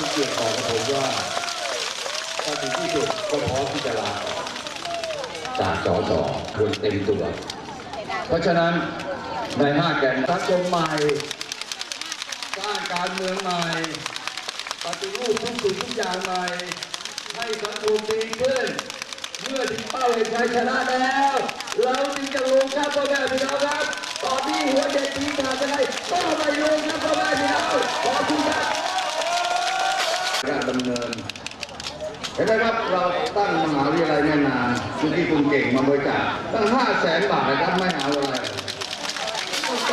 ที่เกียรติบอกกับผมว่าถ้าถึงที่สุดก็พร้อมที่จะลาออกจากสสควรเต็มตัว เพราะฉะนั้นในห้าแกนสังคมใหม่สร้างการเมืองใหม่ปฏิรูปทุกสิ่งทุกอย่างใหม่ ให้สังคมดีขึ้นเมื่อถึงเป้าแห่งชัยชนะแล้ว เราจึงจะลง ห็นไหมครับเราตั้งมหาวิทยาลัยแน่นานคุณที่คุณเก่งมาบริจาคตั้งห้าแสนบาทนะครับไม่หาอะไร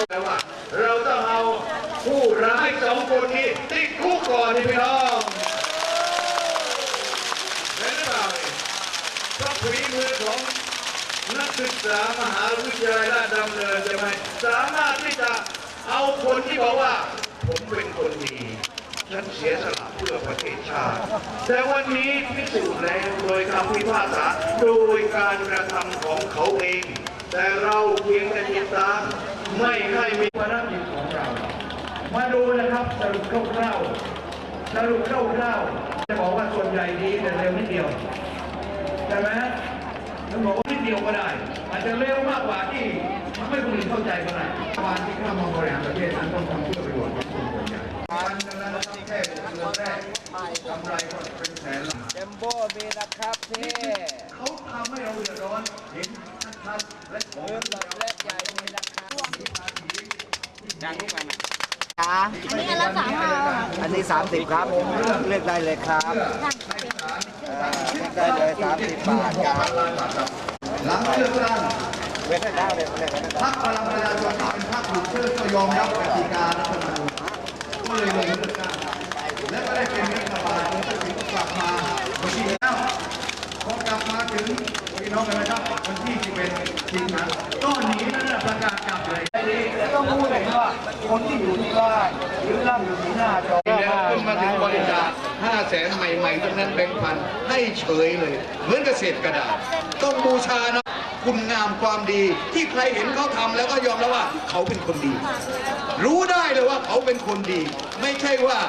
แล้วว่าเราต้องเอาผู้ร้ายสองคนนี้ติดคุกก่อนนี่พี่น้องเห็นหรือเปล่าเนี่ยเพราะฝีมือของนักศึกษามหาวิทยาลัยราชดำเนินใช่ไหมสามารถที่จะเอาคนที่บอกว่า ผมเป็นคนดี ฉันเสียสละเพื่อประเทศชาติ แต่วันนี้พิสูจน์แล้วโดยคำพิพากษาโดยการกระทำของเขาเอง แต่เราเพียงแต่ติดตามไม่ให้มีภารกิจของเรา มาดูนะครับสรุปคร่าวๆสรุปคร่าวๆจะบอกว่าส่วนใหญ่ดีแต่เร็วนิดเดียวใช่ไหมต้องบอกว่านิดเดียวก็ได้ อาจจะเร็วมากกว่าที่ทำให้คนอื่นเข้าใจก็ได้การที่เข้ามาบริหารประเทศนั้นต้องทำ แรกกำไรก็เป็นแสนล้านเจมโบ้มีนะครับที่เขาทำให้เราเดือดร้อนเห็นชัดๆและของเริ่มหลอดเล็กใหญ่มีนะครับดังทุกอันจ้าอันนี้อันละสามห้าอันนี้30ครับ เลือกได้เลยครับเออเลือกได้เลย30บาทครับหลังเลือกตั้งเว้นได้เลยเว้นได้เลยพรรคพลังประชาชนเป็นพรรคถูกเชื่อก็ยอมรับกติการัฐธรรมนูญก็เลยลงเลือกตั้งและก็ได้เป็นรัฐบาลจนถึงกลับมาวันที่แล้วพอกลับมาถึงพี่น้องกันนะครับวันที่ 11สิงหาก็หนีนั่นแหละประกาศกลับเลยต้องพูดเลยว่าคนที่อยู่ที่บ้านหรือนั่งอยู่ที่หน้าจอแล้วขึ้นมาถึงบริจาค5แสนใหม่ๆทั้งนั้นแบงค์พันให้เฉยเลย เหมือนเกษตรกระดาษ ต้องบูชานะคุณงามความดีที่ใครเห็นเขาทำแล้วก็ยอมแล้วว่าเขาเป็นคนดี รู้ได้เลยว่าเขาเป็นคนดี ไม่ใช่ว่า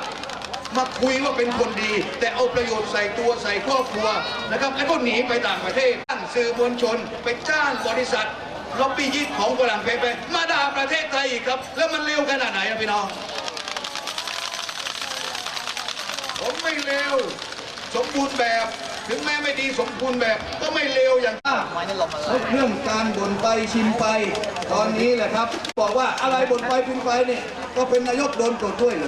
มาคุยว่าเป็นคนดี แต่เอาประโยชน์ใส่ตัวใส่ครอบครัวนะครับแล้วก็หนีไปต่างประเทศ สื่อมวลชน ไปจ้างบริษัทล็อบบี้ยิสของฝรั่งเศสไปมาด่าประเทศไทยอีกครับ แล้วมันเร็วขนาดไหนพี่น้อง ผมไม่เร็ว สมบูรณ์แบบ ถึงแม้ไม่ดีสมบูรณ์แบบก็ไม่เร็วอย่างแล้วเรื่องการบ่นไปชิมไป ตอนนี้แหละครับ บอกว่าอะไรบ่นไปชิมไปเนี่ยก็เป็นนายกโดนกดด้วยเลย